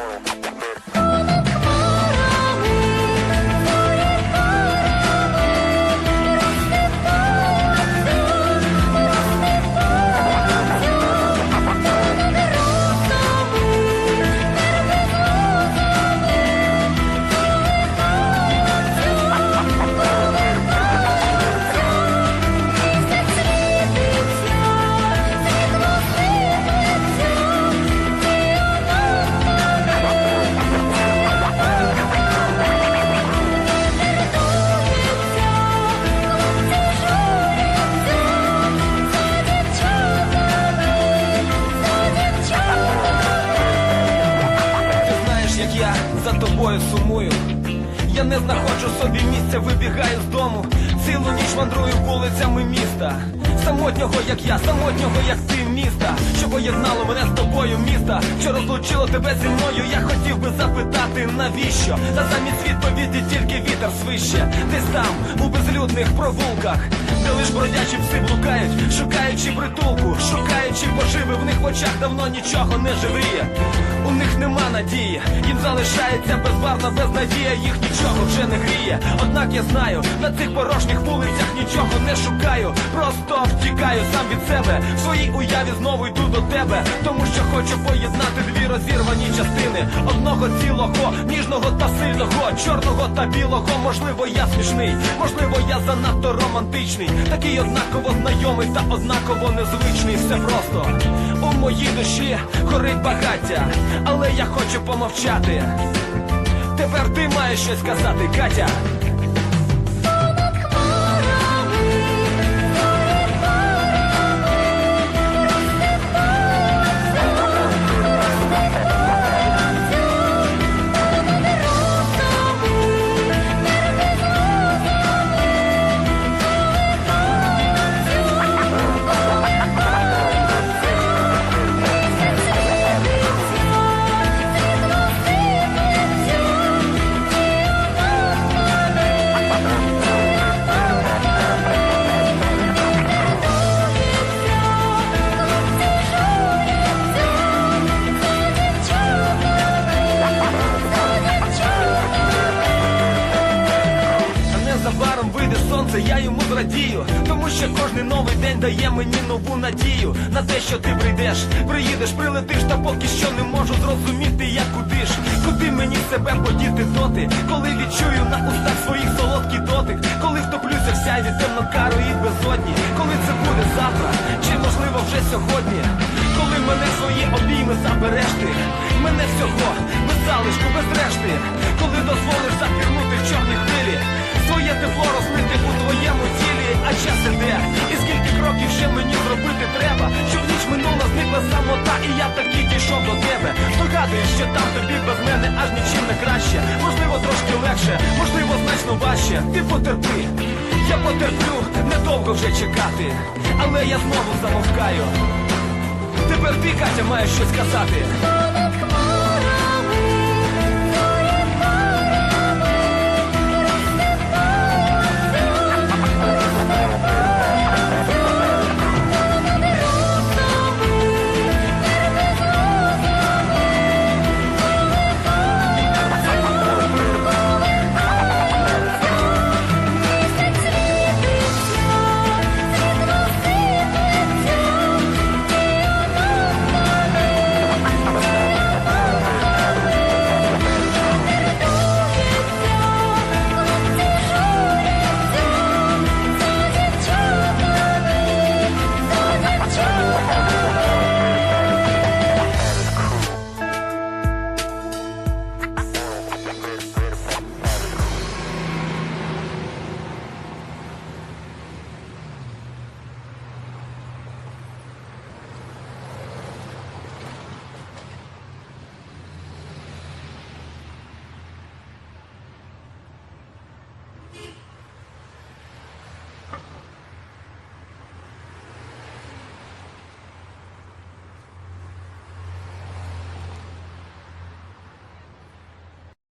Ти тобою сумую. Я не знаходжу собі місця, вибігаю з дому. Цілу ніч мандрую вулицями міста. Самотнього, як я, самотнього, як ти міста, що поєднало мене з тобою міста, що розлучило тебе зі мною. Я хотів би запитати, навіщо? Та замість відповіді тільки вітер свище. Десь там, у безлюдних провулках, де лиш бродячі пси блукають, шукаючи притулку, шукаючи поживи, в них в очах давно нічого не живріє. У них нема надії, їм залишається безбарна безнадія, їх нічого вже не гріє. Однак я знаю, на цих порожніх вулицях нічого не шукаю. Просто втікаю сам від себе. В своїй уяві знову йду до тебе, тому що хочу поєднати дві розірвані частини одного цілого, ніжного та сильного, чорного та білого. Можливо, я смішний, можливо, я занадто романтичний, такий однаково знайомий та однаково незвичний. Все просто у моїй душі горить багаття, але я хочу помовчати. Тепер ти маєш щось сказати, Катя. Я йому зрадію, тому що кожний новий день дає мені нову надію. На те, що ти прийдеш, приїдеш, прилетиш, та поки що не можу зрозуміти, як куди ж, куди мені себе подіти доти, коли відчую на устах своїх солодкий дотик, коли втоплюся в сяйві темнокарої безодні, коли це буде завтра, чи можливо вже сьогодні, коли мене свої обійми забереш ти, мене всього без залишку, без решти, коли дозволиш запірнути в чорні хвилі, своє тепло розлити у твоєму тілі, а час іде, і скільки кроків ще мені зробити треба, щоб ніч минула, зникла самота, і я таки дійшов до тебе. Здогадуюсь, що там тобі без мене аж нічим не краще. Можливо, трошки легше, можливо, значно важче. Ти потерпи, я потерплю, недовго вже чекати, але я знову замовкаю. Тепер ти, Катя, маєш щось сказати.